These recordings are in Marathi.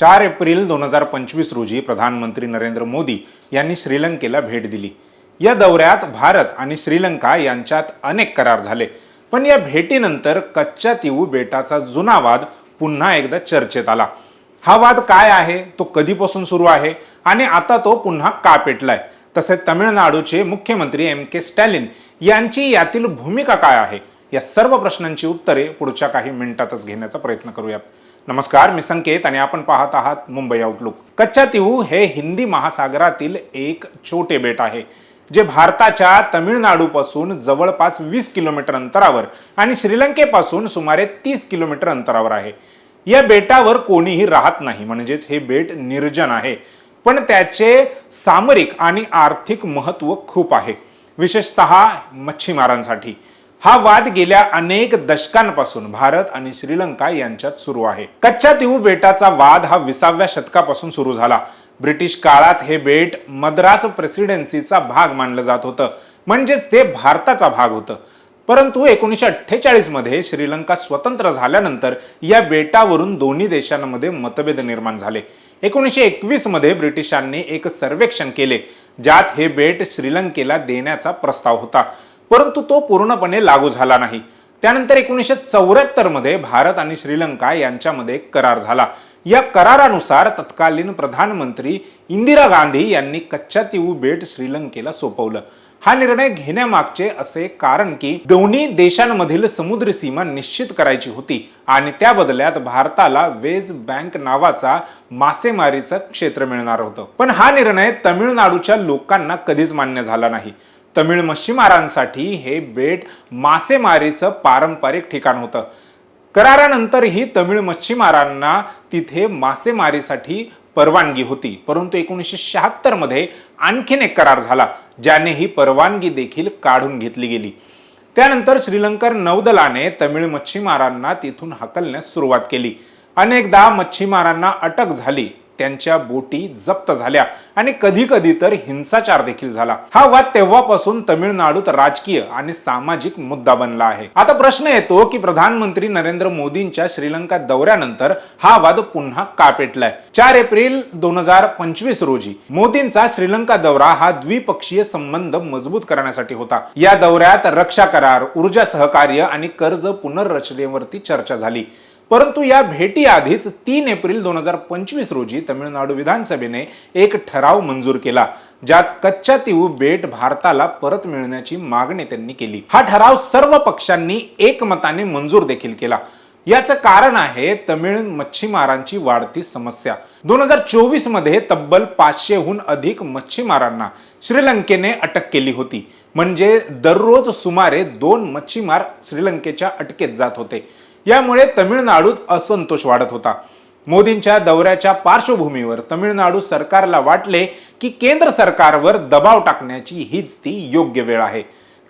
चार एप्रिल दोन हजार पंचवीस रोजी प्रधानमंत्री नरेंद्र मोदी यांनी श्रीलंकेला भेट दिली. या दौऱ्यात भारत आणि श्रीलंका यांच्यात अनेक करार झाले. पण या भेटीनंतर कच्च्या तिऊ बेटाचा जुना वाद पुन्हा एकदा चर्चेत आला. हा वाद काय आहे? तो कधीपासून सुरू आहे? आणि आता तो पुन्हा का पेटलाय? तसेच तमिळनाडूचे मुख्यमंत्री एम के स्टॅलिन यांची यातील भूमिका काय आहे? या सर्व प्रश्नांची उत्तरे पुढच्या काही मिनिटातच घेण्याचा प्रयत्न करूयात. नमस्कार मी संकेत आणि आपण पाहत आहात मुंबई आउटलुक कच्चा तिहू हे हिंदी महासागरातील एक छोटे बेट आहे जे भारताच्या तमिळनाडूपासून जवळपास वीस किलोमीटर अंतरावर आणि श्रीलंकेपासून सुमारे तीस किलोमीटर अंतरावर आहे. या बेटावर कोणीही राहत नाही म्हणजेच हे बेट निर्जन आहे. पण त्याचे सामरिक आणि आर्थिक महत्त्व खूप आहे विशेषतः मच्छीमारांसाठी. हा वाद गेल्या अनेक दशकांपासून भारत आणि श्रीलंका यांच्यात सुरू आहे. कच्च्या तिऊ बेटाचा वाद हा विसाव्या शतकापासून सुरू झाला. ब्रिटिश काळात हे बेट मद्रास प्रेसिडेन्सीचा भाग मानलं जात होतं. म्हणजेच ते भारताचा भाग होतं. परंतु एकोणीसशे अठ्ठेचाळीसमध्ये श्रीलंका स्वतंत्र झाल्यानंतर या बेटावरून दोन्ही देशांमध्ये मतभेद निर्माण झाले. एकोणीसशे एकवीसमध्ये ब्रिटिशांनी एक सर्वेक्षण केले ज्यात हे बेट श्रीलंकेला देण्याचा प्रस्ताव होता. परंतु तो पूर्णपणे लागू झाला नाही. त्यानंतर एकोणीसशे चौऱ्याहत्तरमध्ये भारत आणि श्रीलंका यांच्यामध्ये एक करार झाला. या करारानुसार तत्कालीन प्रधानमंत्री इंदिरा गांधी यांनी कच्च्या तिऊ बेट श्रीलंकेला सोपवलं. हा निर्णय घेण्यामागचे असे कारण की दोन्ही देशांमधील समुद्री सीमा निश्चित करायची होती आणि त्या बदल्यात भारताला वेज बँक नावाचा मासेमारीचं क्षेत्र मिळणार होतं. पण हा निर्णय तमिळनाडूच्या लोकांना कधीच मान्य झाला नाही. तमिळ मच्छीमारांसाठी हे बेट मासेमारीचं पारंपरिक ठिकाण होतं. करारानंतरही तमिळ मच्छीमारांना तिथे मासेमारीसाठी परवानगी होती. परंतु एकोणीसशे शहात्तरमध्ये आणखीन एक करार झाला ज्याने ही परवानगी देखील काढून घेतली गेली. त्यानंतर श्रीलंकर नौदलाने तमिळ मच्छीमारांना तिथून हकलण्यास सुरुवात केली. अनेकदा मच्छीमारांना अटक झाली. त्यांच्या बोटी जप्त झाल्या आणि कधी कधी तर हिंसाचार देखील झाला. हा वाद तेव्हापासून तमिळनाडूत राजकीय आणि सामाजिक मुद्दा बनला आहे. आता प्रश्न येतो की प्रधानमंत्री नरेंद्र मोदींच्या श्रीलंका दौऱ्यानंतर हा वाद पुन्हा का पेटलाय? चार एप्रिल दोन हजार पंचवीस रोजी मोदींचा श्रीलंका दौरा हा द्विपक्षीय संबंध मजबूत करण्यासाठी होता. या दौऱ्यात रक्षा करार ऊर्जा सहकार्य आणि कर्ज पुनर्रचनेवरती चर्चा झाली. परंतु या भेटी आधीच तीन एप्रिल दोन हजार पंचवीस रोजी तमिळनाडू विधानसभेने एक ठराव मंजूर केला ज्यात कच्च्या तिऊ बेट भारताला परत मिळण्याची मागणी त्यांनी केली. हा ठराव सर्व पक्षांनी एकमताने मंजूर देखील केला. याचं कारण आहे तमिळ मच्छीमारांची वाढती समस्या. दोन हजार चोवीसमध्ये तब्बल पाचशेहून अधिक मच्छीमारांना श्रीलंकेने अटक केली होती. म्हणजे दररोज सुमारे दोन मच्छीमार श्रीलंकेच्या अटकेत जात होते. यामुळे तमिळनाडूत असंतोष वाढत होता. मोदींच्या दौऱ्याच्या पार्श्वभूमीवर तमिळनाडू सरकारला वाटले की केंद्र सरकारवर दबाव टाकण्याची हीच ती योग्य वेळ आहे.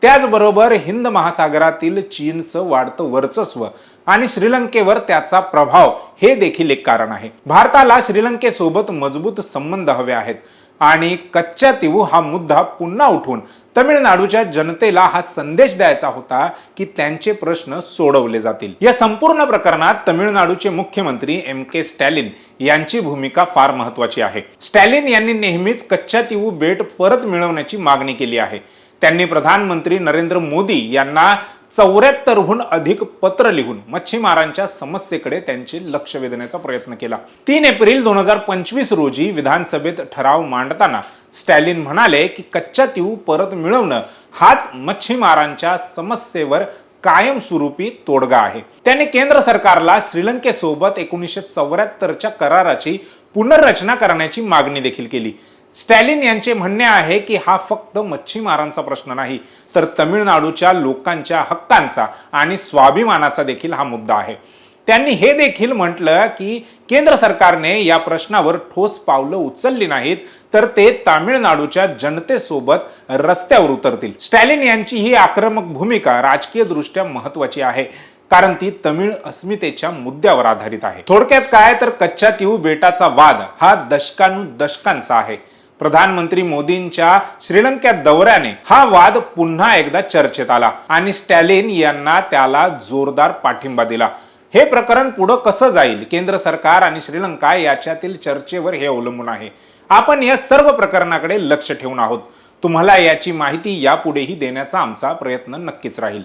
त्याचबरोबर हिंद महासागरातील चीनचं वाढतं वर्चस्व आणि श्रीलंकेवर त्याचा प्रभाव हे देखील एक कारण आहे. भारताला श्रीलंकेसोबत मजबूत संबंध हवे आहेत आणि कच्च्या तिवू हा मुद्दा पुन्हा उठून तमिळनाडूच्या जनतेला हा संदेश द्यायचा होता की त्यांचे प्रश्न सोडवले जातील. या संपूर्ण प्रकरणात तमिळनाडूचे मुख्यमंत्री एम के स्टॅलिन यांची भूमिका फार महत्वाची आहे. स्टॅलिन यांनी नेहमीच कच्च्या तिऊ बेट परत मिळवण्याची मागणी केली आहे. त्यांनी प्रधानमंत्री नरेंद्र मोदी यांना चौऱ्याहत्तरहून अधिक पत्र लिहून मच्छीमारांच्या समस्येकडे त्यांचे लक्ष वेधण्याचा प्रयत्न केला. तीन एप्रिल दोन हजार पंचवीस रोजी विधानसभेत ठराव मांडताना स्टॅलिन म्हणाले की कच्चा तिऊ परत मिळवणं हाच मच्छीमारांच्या समस्येवर कायमस्वरूपी तोडगा आहे. त्याने केंद्र सरकारला श्रीलंकेसोबत एकोणीसशे चौऱ्याहत्तरच्या कराराची पुनर्रचना करण्याची मागणी देखील केली. स्टॅलिन यांचे म्हणणे आहे की हा फक्त मच्छीमारांचा प्रश्न नाही तर तमिळनाडूच्या लोकांच्या हक्कांचा आणि स्वाभिमानाचा देखील हा मुद्दा आहे. त्यांनी हे देखील म्हटलं की केंद्र सरकारने या प्रश्नावर ठोस पावलं उचलली नाहीत तर ते तामिळनाडूच्या जनतेसोबत रस्त्यावर उतरतील. स्टॅलिन यांची ही आक्रमक भूमिका राजकीय दृष्ट्या महत्वाची आहे कारण ती तमिळ अस्मितेच्या मुद्द्यावर आधारित आहे. थोडक्यात काय तर कच्च्या तिहू बेटाचा वाद हा दशकानुदशकांचा आहे. प्रधानमंत्री मोदींच्या श्रीलंका दौऱ्याने हा वाद पुन्हा एकदा चर्चेत आला आणि स्टॅलिन यांना त्याला जोरदार पाठिंबा दिला. हे प्रकरण पुढं कसं जाईल? केंद्र सरकार आणि श्रीलंका याच्यातील चर्चेवर हे अवलंबून आहे. आपण या सर्व प्रकरणाकडे लक्ष ठेवून आहोत. तुम्हाला याची माहिती यापुढेही देण्याचा आमचा प्रयत्न नक्कीच राहील.